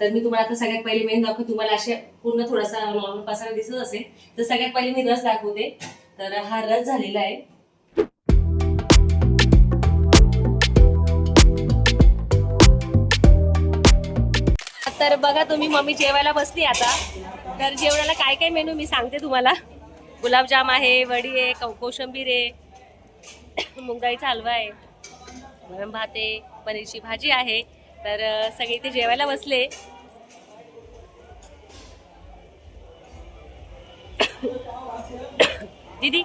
तर मी तुम्हाला आता सगळ्यात पहिले मेन दाखवते. तुम्हाला असे पूर्ण थोडासा नॉर्मल पसारा दिसत असेल तर सगळ्यात पहिले मी रस दाखवते. तर हा रस झालेला आहे. तर बघा तुम्ही मम्मी जेवायला बसली आता. तर जेवणाला काय काय मेनू मी सांगते तुम्हाला. गुलाबजाम आहे वडी आहे कौ- कोशिंबीर आहे मुंगाईचा हलवा आहे गरम भात आहे पनीरची भाजी आहे. तर सगळे इथे जेवायला बसले. दीदी?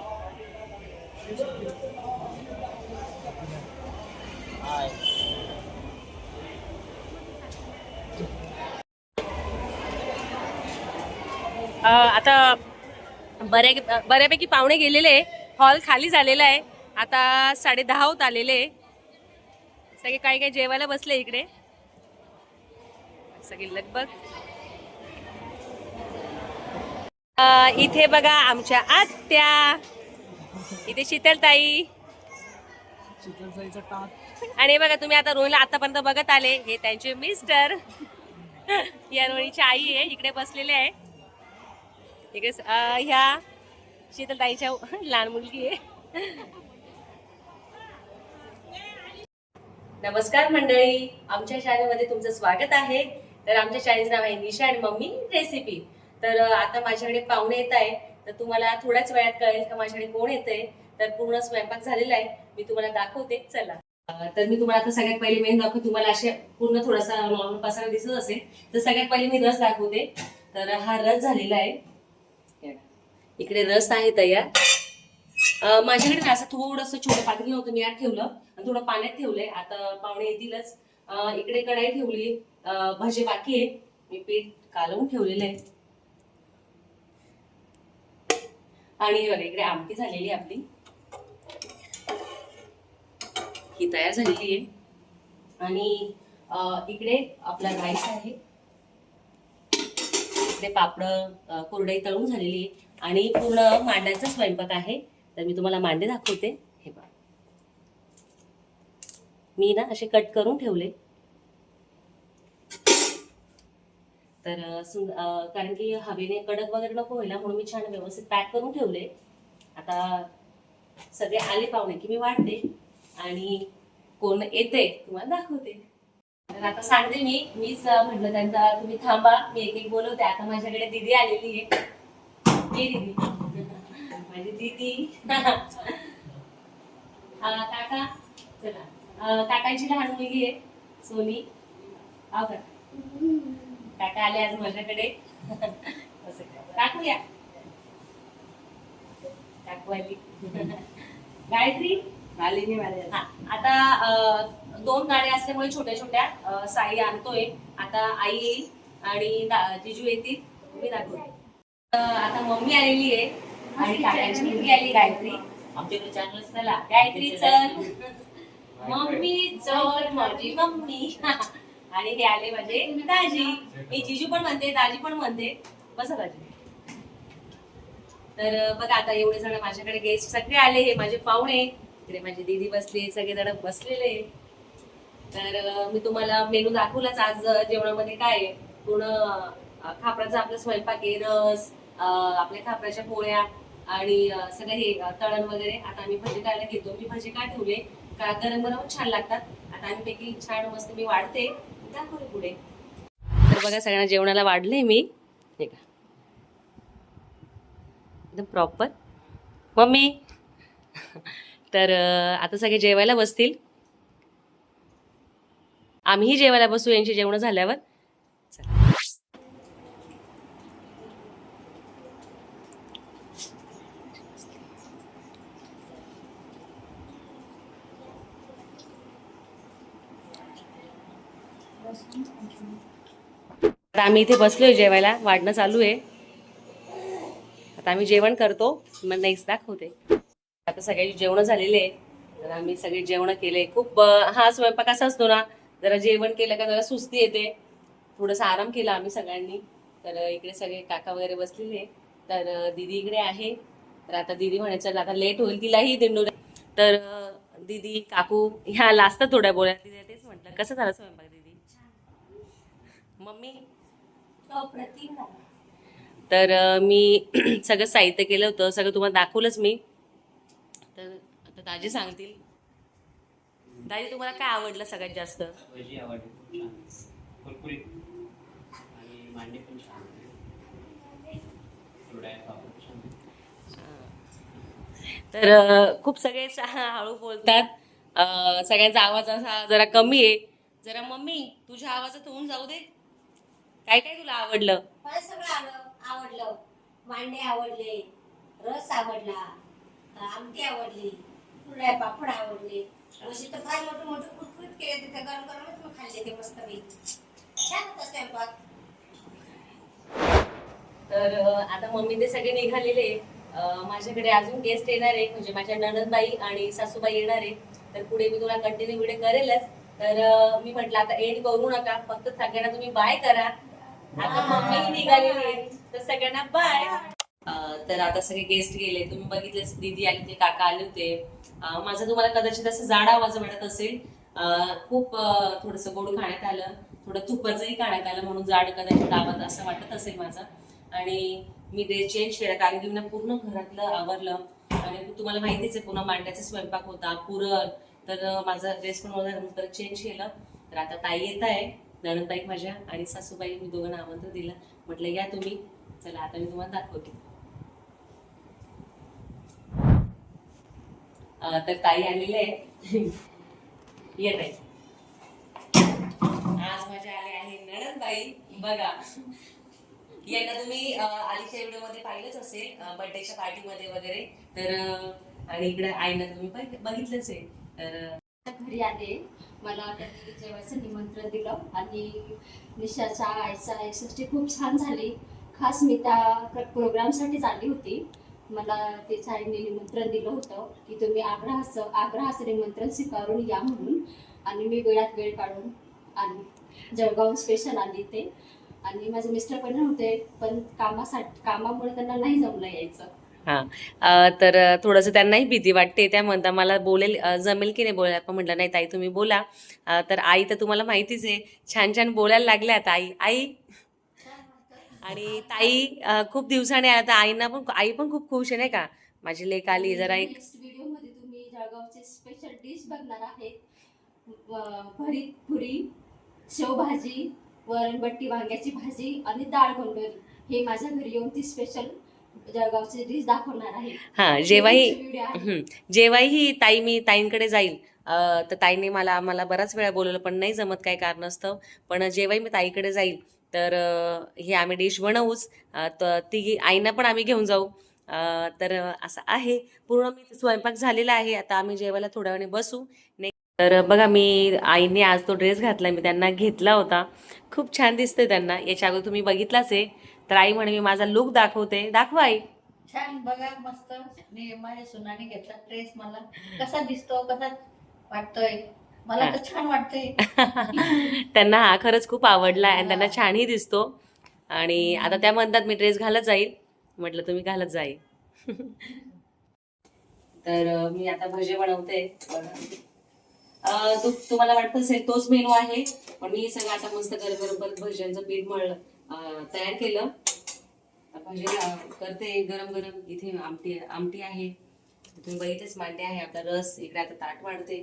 अं, आता बऱ्या बऱ्यापैकी पाहुणे गेलेले हॉल खाली झालेला आहे. आता साडे दहा होत आलेले सगळे काही काही जेवायला बसले इकडे? सगळी लगबग. इथे बघा आमच्या आत्या. इथे शीतलताई. आणि बघा तुम्ही आता रोहिला आतापर्यंत बघत आले. हे त्यांचे मिस्टर. या रोहिणीची आई आहे इकडे बसलेले आहे. इकडे ह्या शीतलताईच्या लहान मुलगी आहे. नमस्कार मंडळी. आमच्या चॅनलमध्ये तुमचं स्वागत आहे. तर आमच्या शाळेचं नाव आहे निशा आणि मम्मी रेसिपी तर आता माझ्याकडे पाहुणे येत आहे तर तुम्हाला थोड्याच वेळात कळेल का माझ्याकडे कोण येतंय. तर पूर्ण स्वयंपाक झालेला आहे. मी तुम्हाला दाखवते. चला. तर मी तुम्हाला आता सगळ्यात पहिले मेन दाखवते तुम्हाला असे पूर्ण थोडासा नॉर्मल पसारा दिसत असेल तर सगळ्यात पहिले मी रस दाखवते. तर हा रस झालेला आहे. इकडे रस आहे तयार. माझ्याकडे ना असं थोडंसं छोटं पातळी नव्हतं मी आत ठेवलं आणि थोडं पाण्यात ठेवलंय. आता पाहुणे येतीलच. इकडे कढाई ठेवली भजे बाकी आहे. मी पीठ कालवून ठेवलेलं आहे. आणि बघा इकडे आमटी झालेली आहे आपली. ही तयार झालेली आहे. आणि इकडे आपला राईस आहे. इकडे पापड कुरडई तळून झालेली आहे. आणि पूर्ण मांड्याचा स्वयंपाक आहे. तर मी तुम्हाला मांडे दाखवते. हे बघा मी ना असे कट करून ठेवले. तर सुंद- कारण की हवेने कडक वगैरे नको व्हायला म्हणून मी छान व्यवस्थित पॅक करून ठेवले. आता सगळे आले पाहुणे की मी वाढते आणि कोण येते तुम्हाला दाखवते. तर आता सांगते मी मीच म्हटलं त्यांचा तुम्ही थांबा मी एक एक बोलवते. आता माझ्याकडे दीदी आलेली आहे. ये माझी दीदी. काका. चला. काकांची लहान मुलगी आहे सोनी. आव का? काका आले आज माझ्याकडे. असं काकू या काकू आली गायत्री? आली नाही हा. आता दोन गाड्या असल्यामुळे छोट्या छोट्या साई आणतोय. आता आई येईल आणि जिजू येतील. मी दाखवते. आता मम्मी आलेली आहे. आणि काकांची मुलगी आली गायत्री. आमच्याकडे चॅनल चला. गायत्री चल. मम्मी चल. माझी मम्मी. आणि हे आले माझे दाजी. मी जिजू पण म्हणते दाजी पण म्हणते. बसा दाजी. तर बघा आता एवढे जण माझ्याकडे गेस्ट सगळे आले. हे माझे पाहुणे. इकडे माझी दीदी बसली सगळे जण बसलेले तर मी तुम्हाला मेनू दाखवलाच आज जेवणामध्ये काय आहे. पूर्ण खापराचा आपला स्वयंपाक आहे रस आपल्या खापराच्या पोळ्या आणि सगळं हे तळण वगैरे. आता आम्ही भजी खायला घेतो मी भजी काय ठेवले? का गरम गरम छान लागतात. आता आम्ही पैकी छान मस्त मी वाढते. पुढे. तर बघा सगळ्यांना जेवणाला वाढले मी. हे का एकदम प्रॉपर मम्मी. तर आता सगळे जेवायला बसतील. आम्हीही जेवायला बसू यांची जेवण झाल्यावर. आता आम्ही इथे बसलोय जेवायला. वाढणं चालू आहे. आता आम्ही जेवण करतो. मग नेक्स्ट दाखवते. आता सगळ्याची जेवण झालेली आहे. तर आम्ही सगळे जेवण केले. खूप हा स्वयंपाक असा असतो ना जरा जेवण केलं का जरा सुस्ती येते. थोडासा आराम केला आम्ही सगळ्यांनी. तर इकडे सगळे काका वगैरे बसलेले तर दीदी इकडे आहे. तर आता दीदी म्हणायचं आता लेट होईल तिलाही दिंडू तर दीदी काकू ह्या लाजतात थोड्या बोला तिथे तेच म्हटलं कसं झालं स्वयंपाक? मम्मी? अप्रतिम झाला. तर मी सगळं साहित्य केलं होतं सगळं तुम्हाला दाखवलंच मी. तर आता दाजी सांगतील. दाजी तुम्हाला काय आवडलं सगळ्यात जास्त? भजी आवडली खूप छान. कुरकुरीत. आणि मांडे पण छान कुरड्या पापड छान तर खूप सगळे हळू बोलतात. अ, सगळ्यांचा आवाज असा जरा कमी आहे. जरा मम्मी तुझ्या आवाजात होऊन जाऊ दे. काय काय तुला आवडलं? मला सगळं आलं आवडलं. मांडे आवडले रस आवडला आमटी आवडली कुरड्या पापड आवडले. अशी तर फार मोठे मोठे कुरकुरीत केले तिथे गरम गरमच मग खाल्ले ते मस्त छान होता स्वयंपाक. तर आता मम्मी ते सगळे निघालेले. माझ्याकडे अजून गेस्ट येणार आहे म्हणजे माझ्या नणंदबाई आणि सासूबाई येणार आहे तर पुढे मी तुला कंटिन्यू व्हिडिओ करेलच. तर मी म्हटलं आता एंड करू नका. फक्त सगळ्यांना तुम्ही बाय करा. आता मम्मी निघालेली तर सगळ्यांना बाय तर आता सगळे गेस्ट गेले. तुम्ही बघितले दीदी आली ते काका आले होते. माझं माझा तुम्हाला कदाचित असं जाड आवाज वाटत असेल. खूप थोडस गोड खाण्यात आलं. थोडं तुपाचंही खाण्यात आलं म्हणून जाड कदाचित आवाज असं वाटत असेल माझा. आणि मी ते चेंज केला कारण की मी पूर्ण घरातलं आवरलं. आणि तुम्हाला माहितीच आहे पुन्हा मांड्याचा स्वयंपाक होता पुरण. तर माझा ड्रेस पण परत चेंज केलं. तर आता ताई येत आहे. नणंदबाई माझ्या आणि सासूबाई मी दोघांना आमंत्रण दिलं. म्हटलं या तुम्ही. चला आता मी तुम्हाला दाखवते. तर ताई आलेले आहे. येत आहे आज माझ्या आले आहे नणंदबाई. बघा. यांना तुम्ही आलीच्या आधीच्या व्हिडिओमध्ये पाहिलंच असेल बर्थडेच्या पार्टीमध्ये वगैरे. तर आणि इकडे आईना तुम्ही बघितलंच आहे. तर घरी आले मला त्यांनी जेवायचं निमंत्रण दिलं आणि निशाच्या आईचा एकसष्टी खूप छान झाली. खास मी त्या प्रोग्रामसाठीच आली होती. मला त्याच्या आईने निमंत्रण दिलं होतं की तुम्ही आग्रहाचं आग्रहाचं निमंत्रण स्वीकारून या म्हणून. आणि मी वेळात वेळ काढून आली. जळगाव स्पेशल आली ते आणि माझे मिस्टर पण नव्हते पण कामासाठी कामामुळे त्यांना नाही जमलं यायचं. हा. तर थोडंसं त्यांनाही भीती वाटते. त्या म्हणता मला बोलेल जमेल की नाही बोलायला? पण म्हटलं नाही ताई तुम्ही बोला. तर आई तर तुम्हाला माहितीच आहे छान छान बोलायला लागल्या आता आई. आई? आणि ताई खूप दिवसाने तर आईना पण आई पण खूप खुश आहे नाही का? माझी लेक आली जरा एक नेक्स्ट व्हिडिओमध्ये तुम्ही जळगावचे स्पेशल डिश बघणार आहेत व- भरीत पुरी शेवभाजी वरणबट्टी वांग्याची भाजी आणि डाळ गोंडोरी हे माझ्या घरी येऊन ती स्पेशल जळगावची डिश दाखवणार आहे. हा जेव्हाही. जेव्हाही ताई मी ताईंकडे जाईल तर ताईने मला मला बराच वेळा बोलवलं पण नाही जमत काय कारणास्तव पण जेव्हाही मी ताईकडे जाईल तर हे आम्ही डिश बनवूच तर ती आईना पण आम्ही घेऊन जाऊ. तर असं आहे. पूर्ण मी स्वयंपाक झालेला आहे. आता आम्ही जेवायला थोड्या वेळाने बसू. नाही तर बघा मी आईने आज तो ड्रेस घातला मी त्यांना घेतला होता. खूप छान दिसतोय त्यांना. याच्या अगोदर तुम्ही बघितलाच आहे. तर आई म्हणे मी माझा लुक दाखवते. दाखवा आई. छान बघा मस्त. आणि माझ्या सुनाने घेतला ड्रेस मला. कसा दिसतो कसा वाटतोय? मला तर छान वाटतंय. त्यांना हा खरंच खूप आवडला आणि त्यांना छानही दिसतो. आणि आता त्या म्हणतात मी ड्रेस घालत जाईल. म्हटलं तुम्ही घालत जाईल. तर मी आता भजे बनवते. तुम्हाला वाटत असेल तोच मेनू आहे पण मी सगळं आता मस्त परत भज्यांचं पीठ मळलं. तयार केलं. आता करते. गरम गरम इथे आमटी आमटी आहे. तुम्ही बघितलेच मांडे आहे. आपला रस इकडे आता ताट वाढते.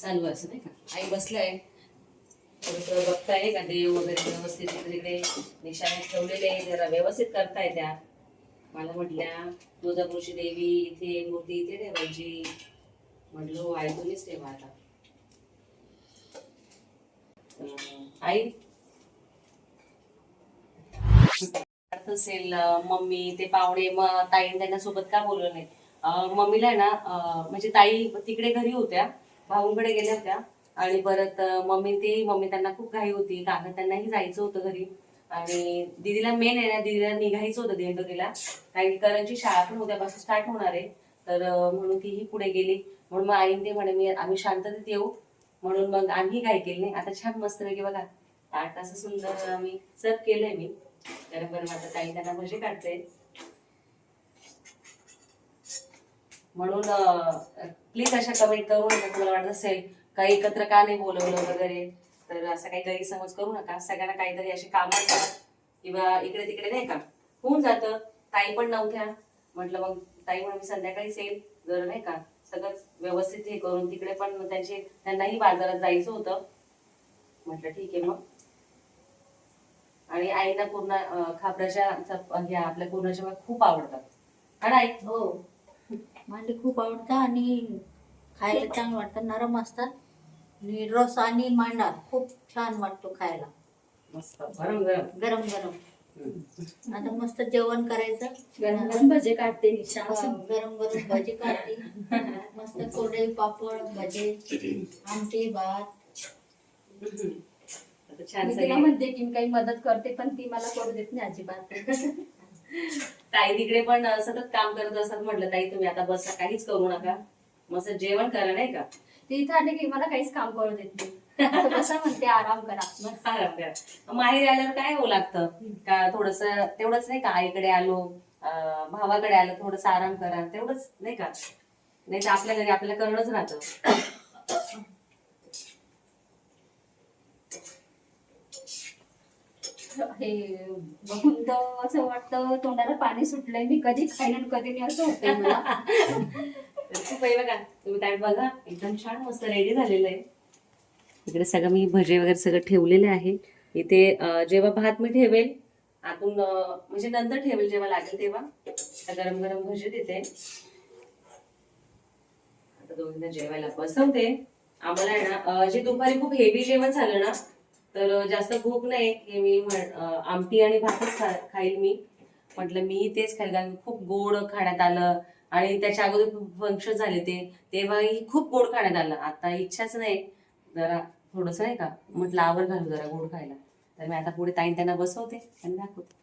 चालू असं नाही का? आई बसलं आहे थोडंसं बघताय का? देव वगैरे व्यवस्थित तिकडे निशाने ठेवलेले जरा व्यवस्थित करताय त्या. मला म्हटल्या तुळजापूरची देवी इथे मूर्ती इथे ठेवायची. म्हटलो हो, आई तुम्हीच ठेवा आता. आई? वाटत असेल मम्मी ते पाहुणे मग ताई त्यांना सोबत का बोलवलं नाही? मम्मीला आहे ना म्हणजे ताई तिकडे घरी होत्या भाऊंकडे गेल्या होत्या आणि परत मम्मी ती मम्मी त्यांना खूप घाई होती काका त्यांनाही जायचं होतं घरी. आणि दीदीला मेन आहे ना दीदीला निघायचं होतं दिंडोरीला कारण की करणची शाळा पण उद्यापासून स्टार्ट होणार आहे. तर म्हणून तीही पुढे गेली. म्हणून मग आईन ते म्हणे मी आम्ही शांततेत येऊ. म्हणून मग आम्ही काय केली नाही. आता छान मस्त वेगळे बघा. ताट सुंदर आम्ही सर्व केलंय मी. गरम गरम आता ताई त्यांना भजी काढते. म्हणून प्लीज अशा कमेंट करू नका तुम्हाला वाटत असेल काही एकत्र का नाही बोलवलं वगैरे तर असं काही गैरसमज करू नका. सगळ्यांना काहीतरी अशी कामं असतात. किंवा इकडे तिकडे नाही का होऊन जातं. ताई पण नव्हत्या. म्हटलं मग ताई म्हणून मी संध्याकाळीच येईल. जर नाही का सगळं व्यवस्थित हे करून तिकडे पण त्यांचे त्यांनाही बाजारात जायचं होतं. म्हटलं ठीक आहे मग. आणि आईला पूर्ण खापराच्या ह्या आपल्या पूर्णाच्या खूप आवडतात. आणि आई हो. मांडे खूप आवडतात आणि खायला चांगलं वाटतं. नरम असतात. आणि रस आणि मांडा खूप छान वाटतो खायला. मस्त. गरम गरम. गरम गरम. आता मस्त जेवण करायचं. गरम गरम भजे काढते गरम गरम भजी काढते. मस्त कोरडे पापड भजे आमटी भात. छान मी तिला सगळे म्हणते की मी काही मदत करते पण ती मला करू देत नाही अजिबात. ताई तिकडे पण अं, सतत काम करत असतात म्हटलं ताई तुम्ही आता बसा काहीच करू नका. मस्त जेवण करा नाही का? ती इथं आली की मला काहीच काम करू देत नाही. कसं म्हणते आराम करा. आराम करा. माहेरी आल्यावर काय होऊ लागतं? का थोडस तेवढंच नाही का आईकडे आलो अं, भावाकडे आलो थोडस आराम करा तेवढंच नाही का? नाही तर आपल्या घरी आपल्याला करणंच राहतं. हे बघून तर असं वाटतं तोंडाला पाणी सुटलंय मी कधी खाईन आणि कधी नाही असं होतंय मला. खूप आहे बघा तुम्ही ताट बघा एकदम छान मस्त रेडी झालेलं आहे. इकडे सगळं मी भजे वगैरे सगळं ठेवलेले आहे. इथे जेव्हा भात मी ठेवेल आतून म्हणजे नंतर ठेवेल जेव्हा लागेल तेव्हा गरम गरम भजे देते. आता दोघींना जेवायला बसवते. आम्हाला आहे ना जे दुपारी खूप हेवी जेवण झालं ना तर जास्त भूक नाही की मी आमटी आणि भातच खा खाईल मी. म्हटलं मी तेच खाईल कारण खूप गोड खाण्यात आलं आणि त्याच्या अगोदर फंक्शन झाले ते. तेव्हाही खूप गोड खाण्यात आलं. आता इच्छाच नाही. जरा थोडस नाही का? म्हटलं आवर घालू जरा गोड खायला. तर मी आता पुढे ताईन त्यांना बसवते. आणि दाखवते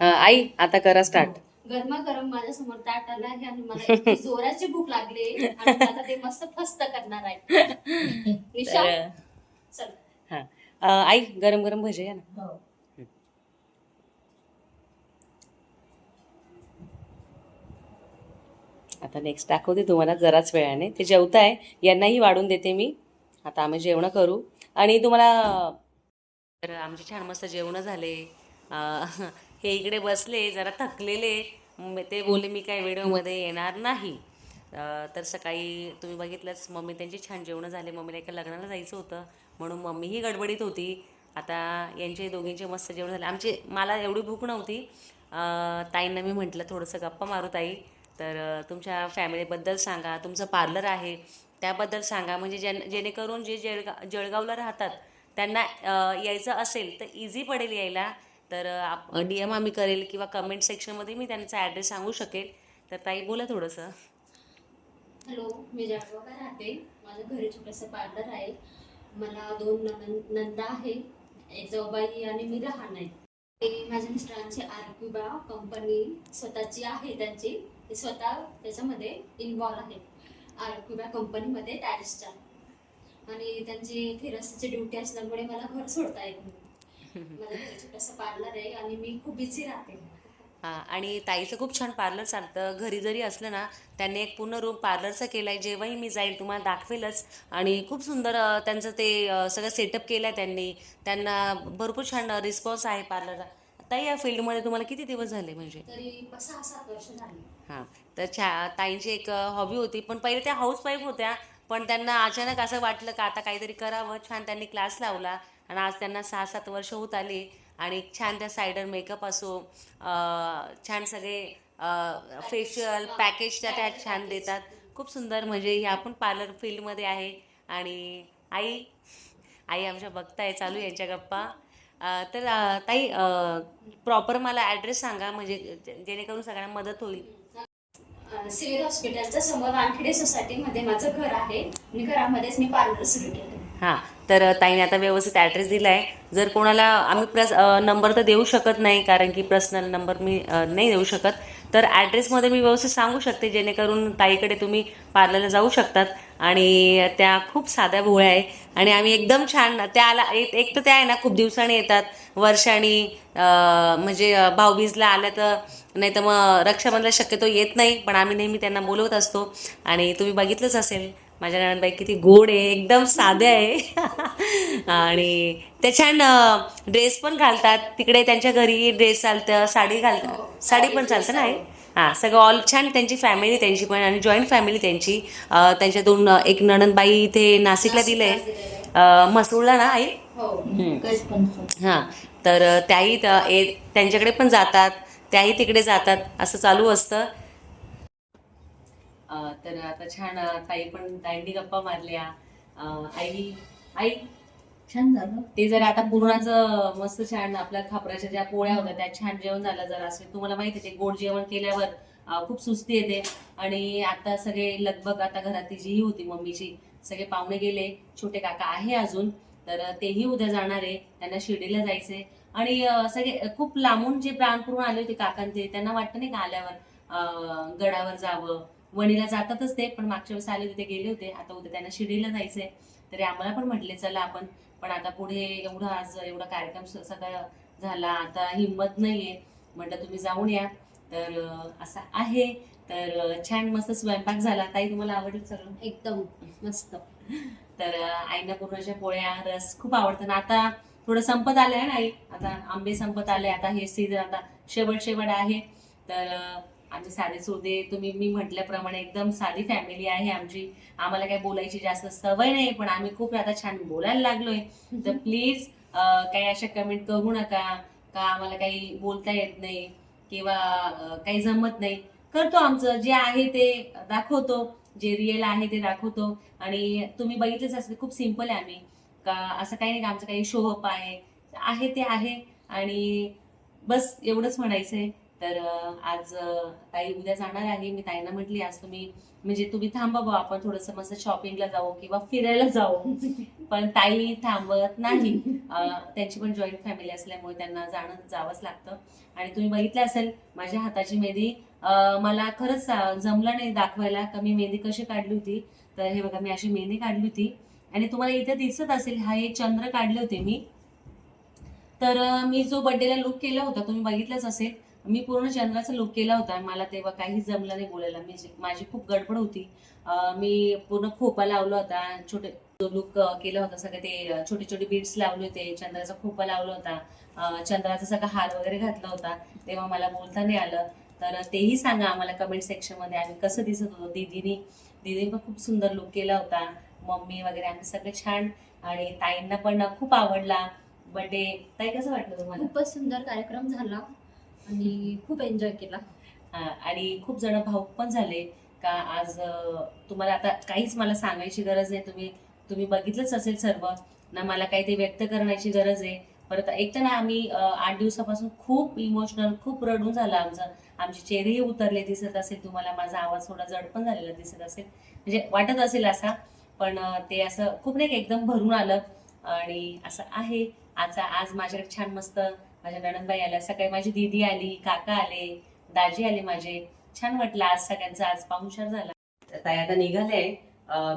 आई आता करा स्टार्ट गरमागरम माझ्यासमोर ताट आलं आहे आणि मला इतकी जोराची भूक लागली आणि आता ते मस्त फस्त करणार आहे. चल. आई गरम गरम भजे या ना? हो. आता नेक्स्ट दाखवते तुम्हाला जराच वेळाने. ते जेवताय यांनाही वाढून देते मी. आता आम्ही जेवण करू. आणि तुम्हाला तर आमचे छान मस्त जेवण झाले. हे इकडे बसले जरा थकलेले. ते बोलले मी काय व्हिडिओमध्ये येणार नाही. तर सकाळी तुम्ही बघितलंच मम्मी त्यांची छान जेवणं झाले. मम्मीला एका लग्नाला जायचं होतं. म्हणून मम्मीही गडबडीत होती. आता यांचे दोघींचे मस्त जेवण झाले. आमचे मला एवढी भूक नव्हती. ताईंना मी म्हटलं थोडंसं गप्पा मारू ताई. तर तुमच्या फॅमिलीबद्दल सांगा. तुमचं पार्लर आहे. त्याबद्दल सांगा. म्हणजे जेन जेणेकरून जे जळगा जळगावला राहतात त्यांना यायचं असेल तर इझी पडेल यायला. तर डी एम आम्ही करेल किंवा कमेंट सेक्शनमध्ये मी त्यांचा ॲड्रेस सांगू शकेल. तर ताई बोला थोडंसं. हॅलो मी जळगावला राहते. माझं घरी छोटंसं पार्लर आहे. मला दोन नंद नंदा आहे एक जाऊबाई आणि मी लहान आहे. ते माझ्या मिस्टरांची आरक्युबा कंपनी स्वतःची आहे त्यांची. ते स्वतः त्याच्यामध्ये इन्वॉल्व आहेत आरक्युबा कंपनीमध्ये टॅरिसच्या आणि त्यांची फिरस्तीची ड्युटी असल्यामुळे मला घर सोडता येत नाही. माझं घरी छोटंसं पार्लर आहे आणि मी खूप बिझी राहते. हां आणि ताईचं खूप छान पार्लर चालतं. घरी जरी असलं ना त्यांनी एक पूर्ण रूम पार्लरचा केला आहे जेव्हाही मी जाईल तुम्हाला दाखवेलच. आणि खूप सुंदर त्यांचं ते सगळं सेटअप केलं आहे त्यांनी. त्यांना भरपूर छान रिस्पॉन्स आहे पार्लरला ताई या फील्डमध्ये तुम्हाला किती दिवस झाले म्हणजे? हां तर छा ताईंची एक हॉबी होती. पण पहिले त्या हाऊसवाईफ होत्या. पण त्यांना अचानक असं वाटलं का आता काहीतरी करावं. छान त्यांनी क्लास लावला. आणि आज त्यांना सहा सात वर्ष होत आली. आणि छान त्या सायडर मेकअप असो छान सगळे फेशियल पॅकेज त्या त्या छान देतात. खूप सुंदर म्हणजे ह्या पण पार्लर फील्डमध्ये आहे. आणि आई आई आमच्या बघताय चालू यांच्या गप्पा. तर ताई प्रॉपर मला ॲड्रेस सांगा म्हणजे जेणेकरून सगळ्यांना मदत होईल. सिव्हिल हॉस्पिटलच्या समोर वानखेडे सोसायटीमध्ये माझं घर आहे. आणि घरामध्येच मी पार्लर सुरू केलं हां. तर ताईने आता व्यवस्थित ॲड्रेस दिला आहे जर कोणाला आम्ही प्रस नंबर तर देऊ शकत नाही कारण की पर्सनल नंबर मी नाही देऊ शकत. तर ॲड्रेसमध्ये मी व्यवस्थित सांगू शकते जेणेकरून ताईकडे तुम्ही पार्लरला जाऊ शकतात आणि त्या खूप साध्या भोळ्या आहे. आणि आम्ही एकदम छान त्या आला एक एक तर त्या आहे ना खूप दिवसांनी येतात. वर्षाने म्हणजे भाऊबीजला आल्या तर नाही तर मग रक्षाबंधला शक्यतो येत नाही पण आम्ही नेहमी त्यांना बोलवत असतो. आणि तुम्ही बघितलंच असेल माझ्या नणंदबाई किती गोड आहे एकदम साध्या आहे. आणि त्या छान ड्रेस पण घालतात. तिकडे त्यांच्या घरी ड्रेस चालतं साडी घालतात. साडी पण चालतं ना? हां? सगळं ऑल छान त्यांची फॅमिली त्यांची पण आणि जॉईंट फॅमिली त्यांची. त्यांच्या दोन एक नणंदबाई इथे नाशिकला दिले मसूरला ना आई? हो. हां तर त्याही त्यांच्याकडे पण जातात. त्याही तिकडे जातात. असं चालू असतं. तर आता छान ताई पण ताईंनी गप्पा मारल्या. आई आई? छान झालं. ते जर आता पूर्णाचं मस्त छान आपल्या खापराच्या ज्या पोळ्या होत्या त्या छान जेवण झालं जर. असेल तुम्हाला माहिती आहे ते गोड जेवण केल्यावर खूप सुस्ती येते. आणि आता सगळे लगबग आता घरातली जी होती मम्मीची सगळे पाहुणे गेले. छोटे काका आहे अजून. तर तेही उद्या जाणार आहे. त्यांना शिर्डीला जायचंय. आणि सगळे खूप लांबून जे प्राणपूर्ण आले होते काकांते ते त्यांना वाटतं नाही का आल्यावर गडावर जावं. वणीला जातातच ते पण मागच्या वेळेस आले होते ते गेले होते. आता उद्या त्यांना शिर्डीला जायचंय. तरी आम्हाला पण म्हटले चला आपण. पण आता पुढे एवढं आज एवढा कार्यक्रम सगळा झाला. आता हिंमत नाहीये. म्हटलं तुम्ही जाऊन या. तर असं आहे. तर छान मस्त स्वयंपाक झाला. ताई तुम्हाला आवडेल सगळं? एकदम मस्त. तर आईना पूर्णाच्या पोळ्या रस खूप आवडतं. ना आता थोडं संपत आलंय ना आई? आता आंबे संपत आले. आता हे सीझन आता शेवट शेवट आहे. तर आम्ही साधे सोधे तुम्ही मी म्हटल्याप्रमाणे एकदम साधी फॅमिली आहे आमची. आम्हाला काही बोलायची जास्त सवय नाही पण आम्ही खूप आता छान बोलायला लागलोय. तर प्लीज काही अशा कमेंट करू नका का आम्हाला काही बोलता येत नाही किंवा काही जमत नाही. करतो आमचं जे आहे ते दाखवतो जे रिअल आहे ते दाखवतो. आणि तुम्ही बघितलंच असते खूप सिंपल आहे आम्ही. का असं काही नाही का आमचं काही शोअप आहे. आहे ते आहे. आणि बस एवढंच म्हणायचं आहे तर आज ताई उद्या जाणार आहे. मी ताईंना म्हटली आज तुम्ही म्हणजे तुम्ही थांबा बा आपण थोडंसं मस्त शॉपिंगला जाऊ किंवा फिरायला जाऊ. पण ताई थांबत नाही. त्यांची पण जॉईंट फॅमिली असल्यामुळे त्यांना जाणं जावंच लागतं. आणि तुम्ही बघितलं असेल माझ्या हाताची मेहंदी मला खरंच जमलं नाही दाखवायला. का मी मेहंदी कशी काढली होती? तर हे बघा मी अशी मेहंदी काढली होती. आणि तुम्हाला इथे दिसत असेल हा हे चंद्र काढले होते मी. तर मी जो बर्थडेला लुक केला होता तुम्ही बघितलंच असेल. मी पूर्ण चंद्राचा लुक केला होता. मला तेव्हा काही जमलं नाही बोलायला. मी माझी खूप गडबड होती. मी पूर्ण खोपा लावला होता. छोटे जो लुक केला होता सगळे ते छोटे छोटे बीड्स लावले होते. चंद्राचा खोपा लावला होता. चंद्राचा सगळा हार वगैरे घातला होता. तेव्हा मला बोलता नाही आलं. तर तेही सांगा आम्हाला कमेंट सेक्शनमध्ये आम्ही कसं दिसत होतो. दीदीनी दीदीने पण खूप सुंदर लुक केला होता. मम्मी वगैरे आम्ही सगळे छान. आणि ताईंना पण खूप आवडला. बर्थडे ताई कसं वाटलं तुम्हाला? खूपच सुंदर कार्यक्रम झाला. आणि खूप एन्जॉय केला. हा, आणि खूप जण भाऊक पण झाले का आज अं, तुम्हाला आता काहीच मला सांगायची गरज नाही. तुम्ही तुम्ही बघितलंच असेल सर्व. ना मला काही ते व्यक्त करण्याची गरज आहे. परत एक तर ना आम्ही अं, आठ दिवसापासून खूप इमोशनल खूप रडून झालं आमचं. आमचे चेहरेही उतरले दिसत असेल. तुम्हाला माझा आवाज थोडा जड पण झालेला दिसत असेल. म्हणजे वाटत असेल असा पण अं, ते असं खूप नाही का एकदम भरून आलं. आणि असं आहे. आजचा आज माझ्याकडे छान मस्त माझ्या नणंदबाई आल्या सकाळी माझी दीदी आली काका आले दाजी आले माझे. छान वाटलं आज सगळ्यांचा आज पाहुणचार झाला. ताई आता निघाले.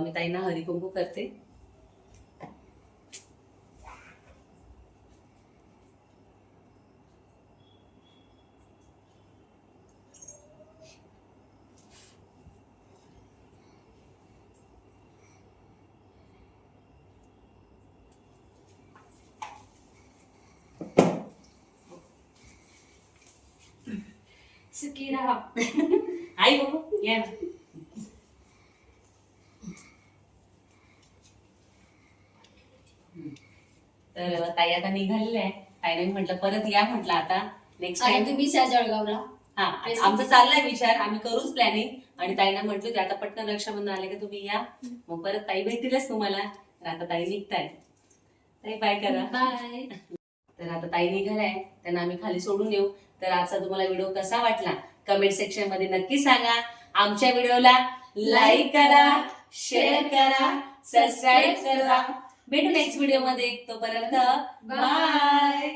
मी ताईंना हरिकुंकू करते. सुखी राहा आई बाबू या ना. तर ताई आता निघालेल्या आहे ताईने म्हटलं परत या म्हटलं आता. नेक्स्ट टाइम तुम्ही जळगावला. हा आमचा चाललाय विचार. आम्ही करूच प्लॅनिंग आणि ताईना म्हटलं होते आता पटकन रक्षाबंधन आले की तुम्ही या. मग परत ताई भेटतीलच तुम्हाला. तर आता ताई निघताय ताई बाय करा. बाय तर आता ताई निघालाय त्यांना आम्ही खाली सोडून येऊ तर आजचा तुम्हाला व्हिडिओ कसा वाटला? कमेंट सेक्शनमध्ये नक्की सांगा. आमच्या व्हिडिओला लाईक करा शेअर करा सबस्क्राईब करा. भेटू नेक्स्ट व्हिडिओमध्ये. तोपर्यंत बाय